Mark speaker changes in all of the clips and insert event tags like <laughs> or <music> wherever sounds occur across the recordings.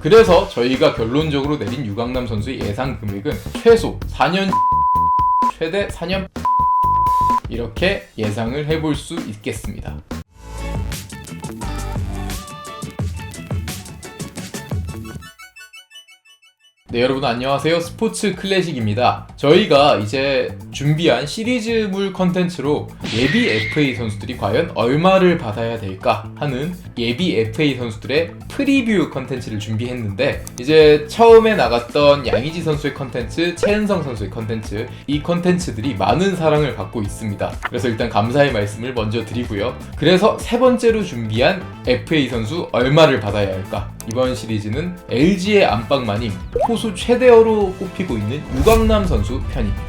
Speaker 1: 그래서 저희가 결론적으로 내린 유강남 선수의 예상 금액은 최소 4년 <laughs> 최대 4년 <laughs> 이렇게 예상을 해볼 수 있겠습니다. 네, 여러분 안녕하세요. 스포츠 클래식입니다. 저희가 이제 준비한 시리즈물 컨텐츠로 예비 FA 선수들이 과연 얼마를 받아야 될까 하는 예비 FA 선수들의 프리뷰 컨텐츠를 준비했는데 이제 처음에 나갔던 양의지 선수의 컨텐츠, 최은성 선수의 컨텐츠 이 컨텐츠들이 많은 사랑을 받고 있습니다. 그래서 일단 감사의 말씀을 먼저 드리고요. 그래서 세 번째로 준비한 FA 선수 얼마를 받아야 할까? 이번 시리즈는 LG의 안방마님 포수 최대어로 꼽히고 있는 유강남 선수 편입니다.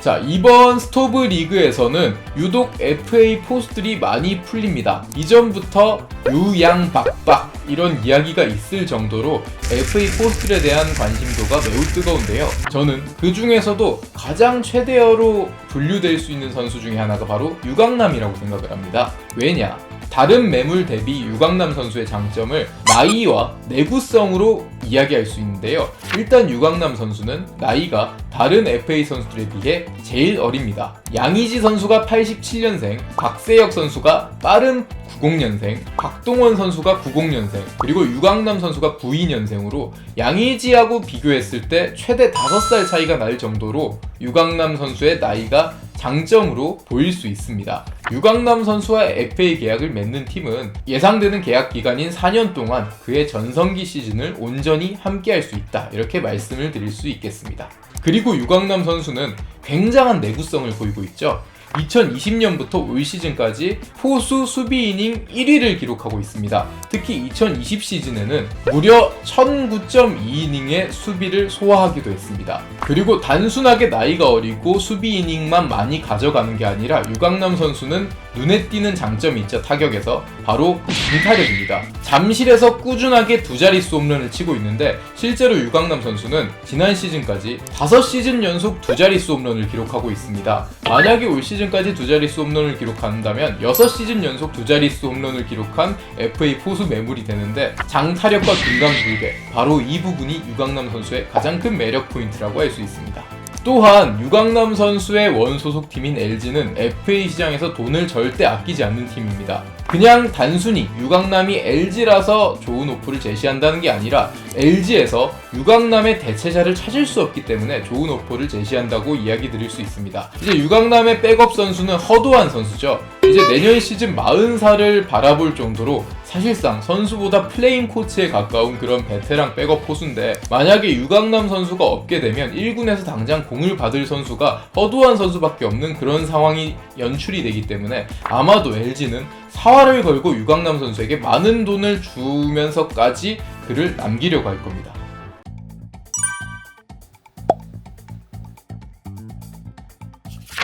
Speaker 1: 자, 이번 스토브 리그에서는 유독 FA 포스들이 많이 풀립니다. 이전부터 유양박박 이런 이야기가 있을 정도로 FA 포스들에 대한 관심도가 매우 뜨거운데요. 저는 그 중에서도 가장 최대어로 분류될 수 있는 선수 중에 하나가 바로 유강남이라고 생각을 합니다. 왜냐? 다른 매물 대비 유강남 선수의 장점을 나이와 내구성으로 이야기할 수 있는데요. 일단 유강남 선수는 나이가 다른 FA 선수들에 비해 제일 어립니다. 양의지 선수가 87년생, 박세혁 선수가 빠른 90년생, 박동원 선수가 90년생, 그리고 유강남 선수가 92년생으로 양의지하고 비교했을 때 최대 5살 차이가 날 정도로 유강남 선수의 나이가 장점으로 보일 수 있습니다. 유강남 선수와 FA 계약을 맺는 팀은 예상되는 계약 기간인 4년 동안 그의 전성기 시즌을 온전히 함께할 수 있다. 이렇게 말씀을 드릴 수 있겠습니다. 그리고 유강남 선수는 굉장한 내구성을 보이고 있죠. 2020년부터 올 시즌까지 포수 수비 이닝 1위를 기록하고 있습니다. 특히 2020 시즌에는 무려 1009.2이닝의 수비를 소화하기도 했습니다. 그리고 단순하게 나이가 어리고 수비 이닝만 많이 가져가는 게 아니라 유강남 선수는 눈에 띄는 장점이 있죠 타격에서 바로 장타력입니다. 잠실에서 꾸준하게 두 자릿수 홈런을 치고 있는데 실제로 유강남 선수는 지난 시즌까지 5시즌 연속 두 자릿수 홈런을 기록하고 있습니다. 만약에 올 시즌 까지 두 자릿수 홈런을 기록한다면 6시즌 연속 두 자릿수 홈런을 기록한 FA 포수 매물이 되는데 장타력과 금강불개 바로 이 부분이 유강남 선수의 가장 큰 매력 포인트라고 할 수 있습니다. 또한 유강남 선수의 원소속 팀인 LG는 FA 시장에서 돈을 절대 아끼지 않는 팀입니다. 그냥 단순히 유강남이 LG라서 좋은 오프를 제시한다는 게 아니라 LG에서 유강남의 대체자를 찾을 수 없기 때문에 좋은 오퍼를 제시한다고 이야기 드릴 수 있습니다. 이제 유강남의 백업 선수는 허도한 선수죠. 이제 내년 시즌 40살을 바라볼 정도로 사실상 선수보다 플레인 코치에 가까운 그런 베테랑 백업 포수인데 만약에 유강남 선수가 없게 되면 1군에서 당장 공을 받을 선수가 허도한 선수밖에 없는 그런 상황이 연출이 되기 때문에 아마도 LG는 사활을 걸고 유강남 선수에게 많은 돈을 주면서까지 그를 남기려고 할 겁니다.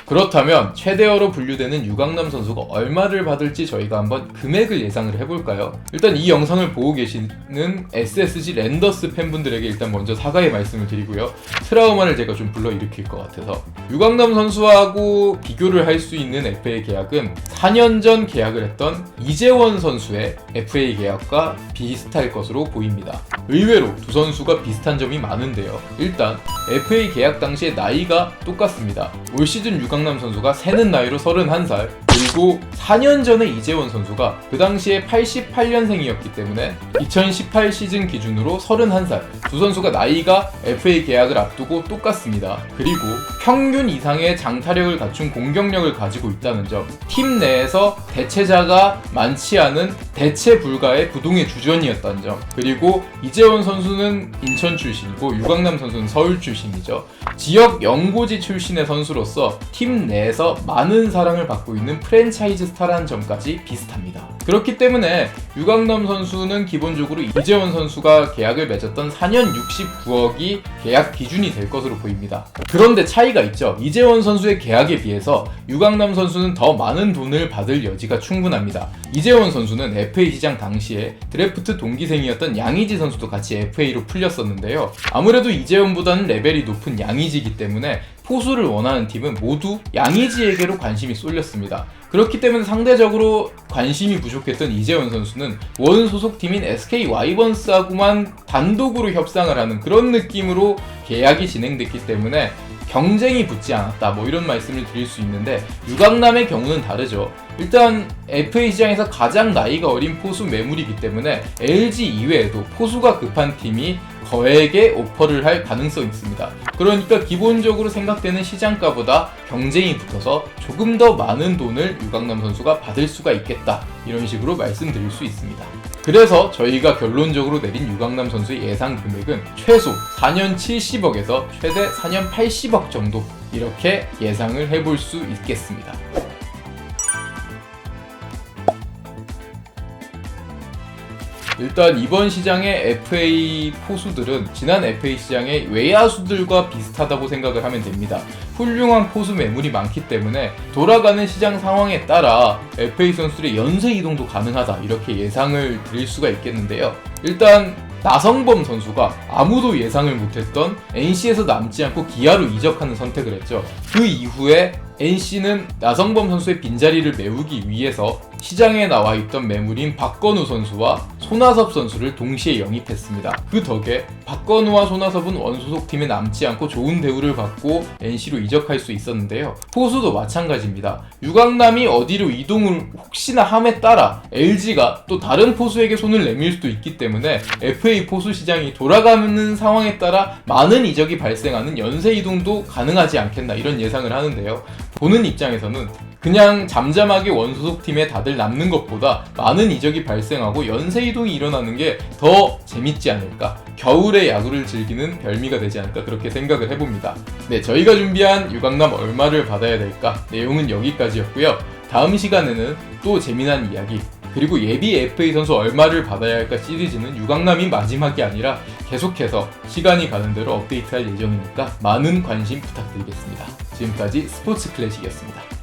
Speaker 1: 그렇다면 최대어로 분류되는 유강남 선수가 얼마를 받을지 저희가 한번 금액을 예상을 해볼까요? 일단 이 영상을 보고 계시는 SSG 랜더스 팬분들에게 일단 먼저 사과의 말씀을 드리고요. 트라우마를 제가 좀 불러일으킬 것 같아서 유강남 선수하고 비교를 할 수 있는 FA 계약은 4년 전 계약을 했던 이재원 선수의 FA 계약과 비슷할 것으로 보입니다. 의외로 두 선수가 비슷한 점이 많은데요. 일단 FA 계약 당시에 나이가 똑같습니다. 올 시즌 유강남 선수가 새는 나이로 31살, 그리고 4년 전에 이재원 선수가 그 당시에 88년생이었기 때문에 2018 시즌 기준으로 31살. 두 선수가 나이가 FA 계약을 앞두고 똑같습니다. 그리고 평균 이상의 장타력을 갖춘 공격력을 가지고 있다는 점. 팀 내에서 대체자가 많지 않은 대체 불가의 부동의 주전이었다는 점. 그리고 이재원 선수는 인천 출신이고 유강남 선수는 서울 출신이죠. 지역 연고지 출신의 선수로서 팀 내에서 많은 사랑을 받고 있는 프랜차이즈 스타라는 점까지 비슷합니다. 그렇기 때문에 유강남 선수는 기본적으로 이재원 선수가 계약을 맺었던 4년 69억이 계약 기준이 될 것으로 보입니다. 그런데 차이가 있죠. 이재원 선수의 계약에 비해서 유강남 선수는 더 많은 돈을 받을 여지가 충분합니다. 이재원 선수는 FA 시장 당시에 드래프트 동기생이었던 양의지 선수도 같이 FA로 풀렸었는데요. 아무래도 이재원보다는 레벨이 높은 양의지이기 때문에 포수를 원하는 팀은 모두 양의지에게로 관심이 쏠렸습니다. 그렇기 때문에 상대적으로 관심이 부족했던 이재원 선수는 원 소속팀인 SK 와이번스하고만 단독으로 협상을 하는 그런 느낌으로 계약이 진행됐기 때문에 경쟁이 붙지 않았다 뭐 이런 말씀을 드릴 수 있는데 유강남의 경우는 다르죠 일단 FA 시장에서 가장 나이가 어린 포수 매물이기 때문에 LG 이외에도 포수가 급한 팀이 거액의 오퍼를 할 가능성이 있습니다. 그러니까 기본적으로 생각되는 시장가보다 경쟁이 붙어서 조금 더 많은 돈을 유강남 선수가 받을 수가 있겠다. 이런 식으로 말씀드릴 수 있습니다. 그래서 저희가 결론적으로 내린 유강남 선수의 예상 금액은 최소 4년 70억에서 최대 4년 80억 정도 이렇게 예상을 해볼 수 있겠습니다. 일단 이번 시장의 FA 포수들은 지난 FA 시장의 외야수들과 비슷하다고 생각을 하면 됩니다. 훌륭한 포수 매물이 많기 때문에 돌아가는 시장 상황에 따라 FA 선수들의 연쇄 이동도 가능하다 이렇게 예상을 드릴 수가 있겠는데요. 일단 나성범 선수가 아무도 예상을 못했던 NC에서 남지 않고 기아로 이적하는 선택을 했죠. 그 이후에 NC는 나성범 선수의 빈자리를 메우기 위해서 시장에 나와 있던 매물인 박건우 선수와 손아섭 선수를 동시에 영입했습니다. 그 덕에 박건우와 손아섭은 원소속 팀에 남지 않고 좋은 대우를 받고 NC로 이적할 수 있었는데요. 포수도 마찬가지입니다. 유강남이 어디로 이동을 혹시나 함에 따라 LG가 또 다른 포수에게 손을 내밀 수도 있기 때문에 FA 포수 시장이 돌아가는 상황에 따라 많은 이적이 발생하는 연쇄 이동도 가능하지 않겠나 이런 예상을 하는데요. 보는 입장에서는 그냥 잠잠하게 원소속 팀에 다들 남는 것보다 많은 이적이 발생하고 연쇄 이동이 일어나는 게 더 재밌지 않을까. 겨울에 야구를 즐기는 별미가 되지 않을까 그렇게 생각을 해봅니다. 네, 저희가 준비한 유강남 얼마를 받아야 될까? 내용은 여기까지였고요. 다음 시간에는 또 재미난 이야기 그리고 예비 FA 선수 얼마를 받아야 할까 시리즈는 유강남이 마지막이 아니라 계속해서 시간이 가는 대로 업데이트할 예정이니까 많은 관심 부탁드리겠습니다. 지금까지 스포츠 클래식이었습니다.